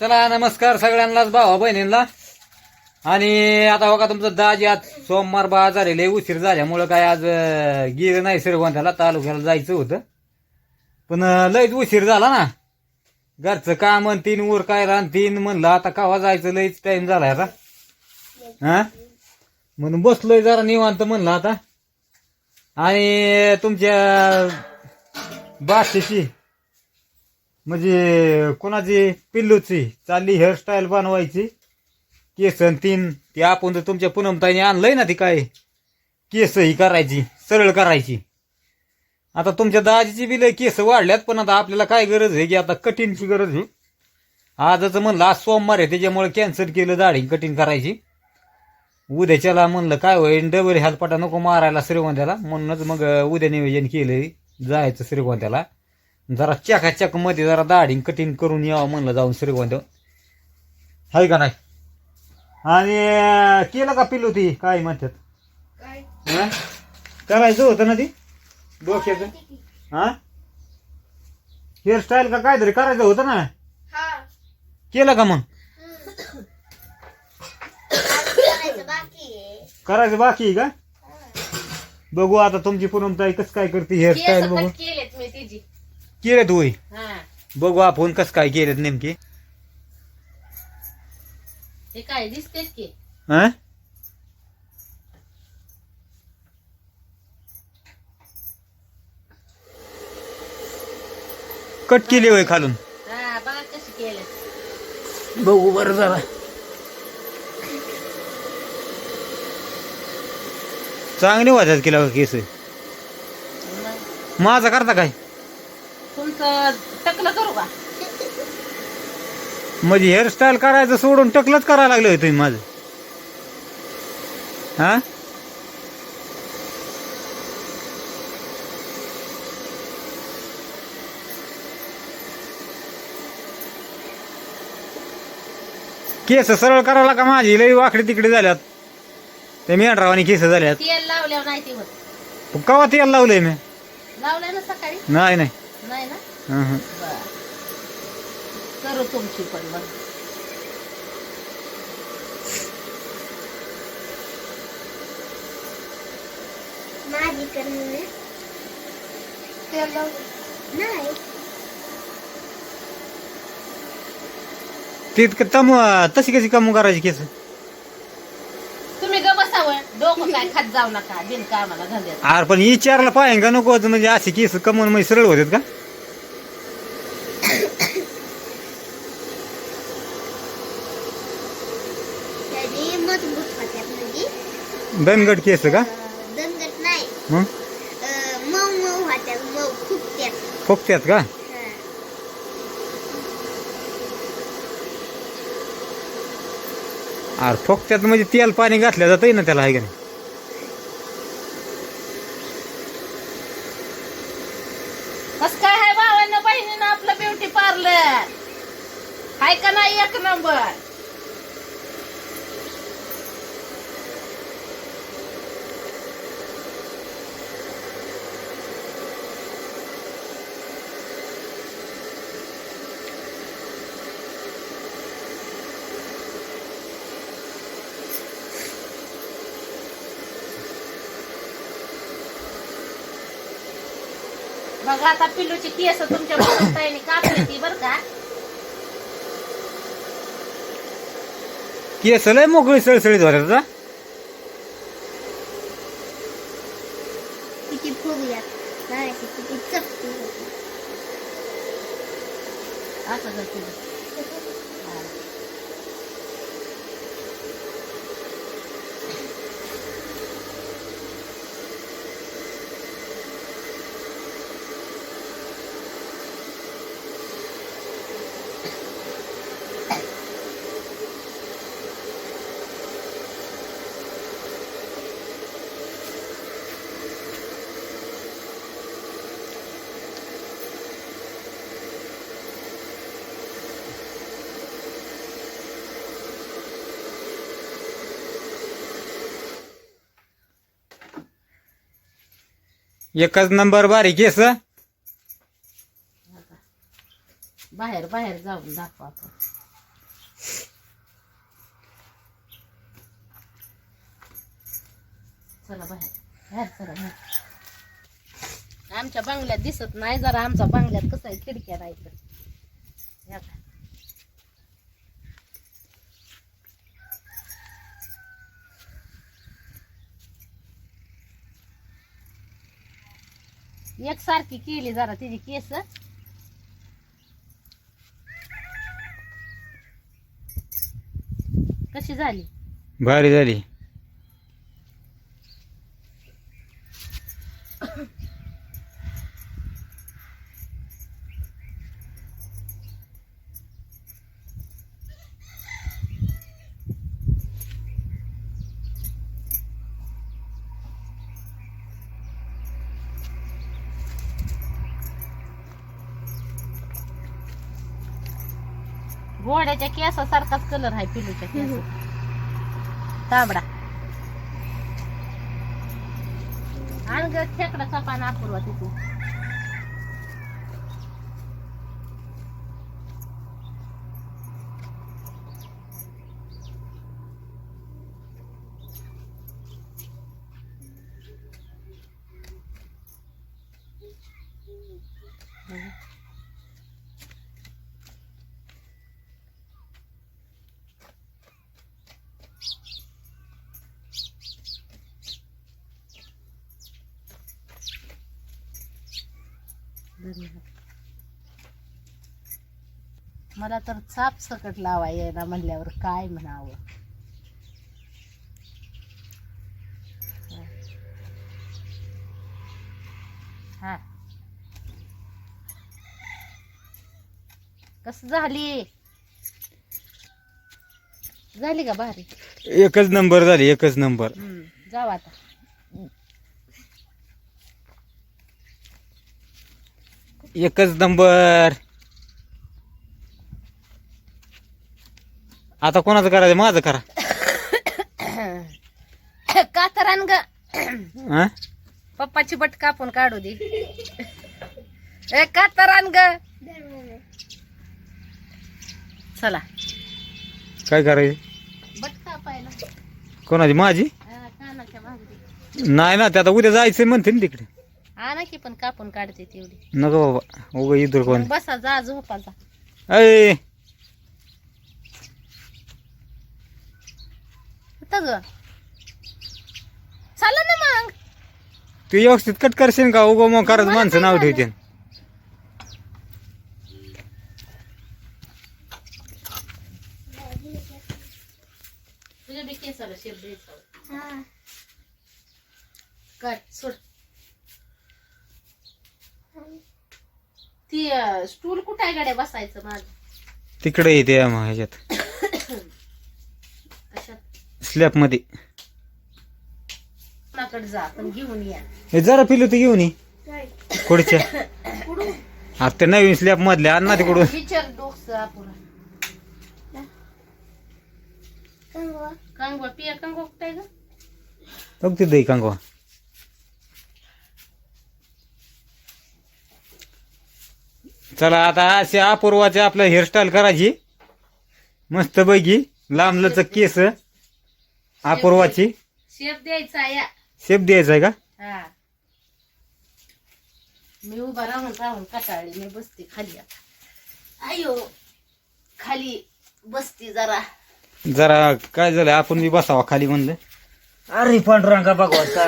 चला नमस्कार सगळ्यांनाच भावा बहिणींना. आणि आता बघा तुमचं दाजी आज सोमवार बाजार लय उशीर झाल्यामुळं काय आज गिर नाही श्रीगोंद्याला तालुक्याला जायचं होतं. पण लईच लयच उशीर झाला ना. घरचं काम अन तीन उर काय रान तीन म्हणलं आता कवा जायचं लयच टाइम झाला आता. हा? म्हणून बसलोय जरा निवांत म्हणलं आता. आणि तुमच्या बाशीची म्हणजे कोणाची पिल्लूची चालली हेअरस्टाईल बनवायची? केस तीन. ती आपण तर तुमच्या पुनमताईने आणलंय ना ती काय? केस ही करायची सरळ करायची. आता तुमच्या दाजीची बिल केस वाढल्यात पण आता आपल्याला काय गरज आहे की आता कठीणची गरज आहे? आजच म्हणलं आज सोमवार आहे त्याच्यामुळे कॅन्सल केलं दाढी कठीण करायची. उद्याच्याला म्हणलं काय होईल डबल हातपाटा नको मारायला श्रीगोंद्याला. म्हणूनच मग उद्या नियोजन केलं जायचं श्रीगोंद्याला. जरा चकाचकमध्ये जरा दाढी कठीण करून यावं म्हणलं जाऊन श्रीगोंद हाय का नाही? आणि केलं का पिलू ती? काय म्हणतात? हं? करायचं होतं ना ती? डोक्याचं? हा? हेअरस्टाईल का काहीतरी करायचं होतं ना? केलं का मग? करायचं बाकी आहे. का? बघू आता तुमची पूनमताई कसं काय करते हेअरस्टाईल बघू. केलेत केलेत होय? हा. बघू आपण कसं काय केलेत नेमके. ते काय दिसतेच की? हं? कट केली होय खालून. हा बघा कशी केले. बघू बरं जरा चांगली वाजत केला का केस माझा करता काय? तुमचं टकलं करू का? म्हणजे हेअरस्टाईल करायचं सोडून टकलंच करायला लागलं होय तुम्ही माझं. हा? केस सरळ करायला का माझी. लई वाकडी तिकडे झाल्यात. ते मेंढरावानी केस झाल्यात. तेल लावल्यावर नाही ते होत. कवा तेल लावलंय मी? लावलंय ना सकाळी? नाही नाही. नाही ना? हं, हं. बर. करू तुमची पण मग. माझी नाही. ती इतकं तमू तशी कशी कमू करायची केस? तुम्ही ग बसावं. डोकं काय खात जाऊ नका. बिन कामाला धंद्यात. अरे पण विचारलं पाहिजे का नको? होतं म्हणजे अशी केस कमवून म्हणजे सरळ होतात का? तरी मजबूत होत्यात म्हणजे. दनगट केस का? अं, दणकट नाही. मग मऊ मऊ होत्यात मऊ फुगत्यात. फुकत्यात का? हं. अरे फुकत्यात म्हणजे तेल पाणी घातल्या जातंय ना त्याला आहे का नाही? कस काय आहे भावांना बहिणीनं आपलं ब्युटी पार्लर? हाय का नाही एक नंबर? बघा आता पिल्लूची केस तुमच्या ताईने कापली ती बर का? केस लय मोकळी सळसळीत का किती चपटी होती. असं एकच नंबर बारीक येस बाहेर बाहेर जाऊन दाखवा आपण. चला बाहेर. बाहेर चला बाहेर. आमच्या बंगल्यात दिसत नाही जरा आमच्या बंगल्यात कसं आहे खिडक्या नाही तर हे आता. एकसारखी केली जरा तिची केस. कशी झाली? भारी झाली. घोड्याच्या केसासारखाच कलर आहे पिलूच्या केस. तांबडा. आणि ग पान आपण तिथे मला तर चाप सकट लावा येणार म्हणल्यावर काय म्हणावं? हा. कस झाली? झाली का भारी? एकच नंबर झाली एकच नंबर. जाऊ आता. एकच नंबर. आता कोणाचं करायचं माझं करा. कातरान ग. हा? पप्पाची बट कापून काढू दे. ए कातरान ग. चला. काय करायचं? बट कापायला. कोणाची? माझी? हा, कानाच्या मागे नाही ना ते आता उद्या जायचं म्हणते ना तिकडे. आणा की पण कापून काढते तेवढी. नको बाबा उगा कोण. बसा जा झोपा जा. अय ग. चला ना मग. तू व्यवस्थित कट करशील का? उगा मग करत माणसं नाव ठेवते तुझ्या बी केसाला शेप द्यायचा. हा. कट सोड. ती स्टूल कुठे आहे गाड्या बसायचं माझं? तिकडे येते मग ह्याच्यात. स्लॅबमध्ये. कोणाकडे जा पण घेऊन या. हे जरा पिलू तर घेऊन ये. काय? पुढच्या. आता ते नवीन स्लॅब मधले आण ना तिकडून. विचार डोक्स कंगवा. कांगवा पिया कांगवा कुठे आहे ग? बघ तिथं दही कांगवा. चला आता असे अपूर्वाचे आपलं हेअरस्टाईल करायची मस्त पैकी लांब लचक केस अपूर्वाची शेप द्यायचा या शेप द्यायचा आहे का हा मी उभा राहून राहून कटाळली मी बसते खाली आता अयो खाली बसते जरा जरा काय झालं आपण बी बसावा खाली म्हणलं अरे पांढरांगा बघवाचा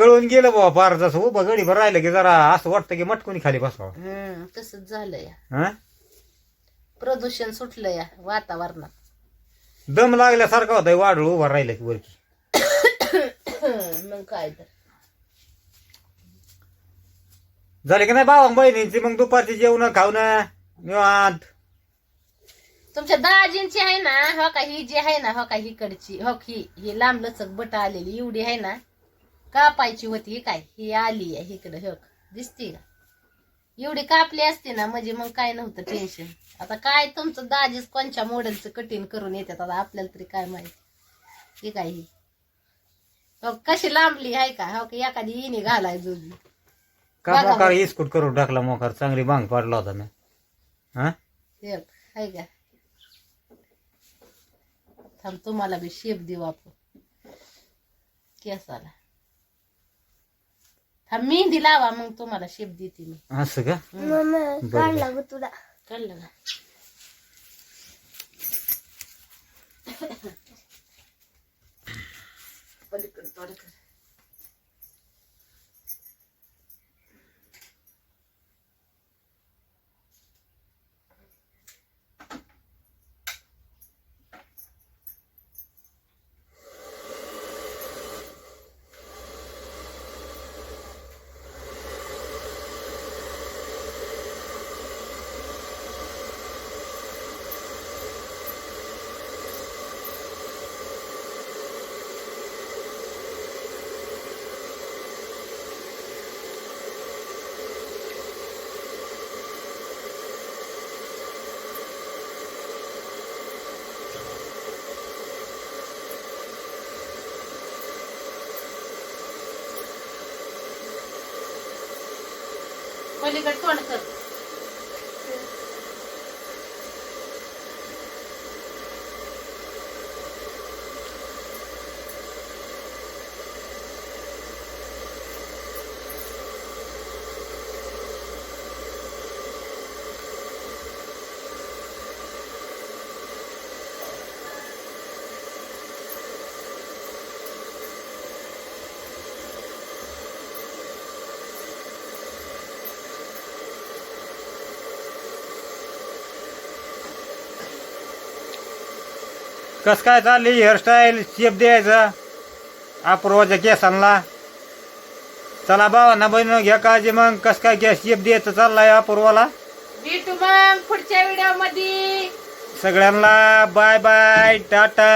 गळून गेलं बाबा पार जसं उभं गडीभर राहिलं की जरा असं वाटतं की मटकुनी खाली बसावं. हम्म तसंच झालं या. हा? प्रदूषण सुटलं या वातावरणात. दम लागल्यासारखा होता वाढळ उभा राहिलं की वरती मग काय तर. झाले की नाही भावा बहिणींची मग दुपारची जेवण खावणं निवांत. तुमच्या दाजींची आहे ना हो का ही जी आहे ना हो का हिकडची हो ही ही लांब लचक बट आलेली एवढी आहे ना कापायची होती काय? ही आली आहे इकडे हो? दिसते का? एवढी कापली असते ना म्हणजे मग काय नव्हतं टेन्शन आता काय तुमचं दाजीच कोणच्या मॉडेलचं कटिंग करून येतात? आता आपल्याला तरी काय माहिती? ही काय ही? हो कशी लांबली आहे का? हो की एखादी इनी घालाय जोगी का बघा मोकार इस्कूट करून टाकला मोकार? चांगली बांग पाडला होता मी हा? हे बघ, हाय का? थांब तुम्हाला बी शेप देऊ आपण. केसाला. थांब मेहंदी लावा मग तुम्हाला शेप देते मी. असं का? तुला. कळलं पलीकडे. पलीकडे तोंड कर कस काय चालली हेअरस्टाईल शेप द्यायचा. अपूर्वाच्या केसांना. चला भावांना बहिण घ्या काळजी मग. कस काय गॅस शेप द्यायचं चाललाय अपूर्वाला. भेटू मग पुढच्या व्हिडिओमध्ये. सगळ्यांना बाय बाय टाटा.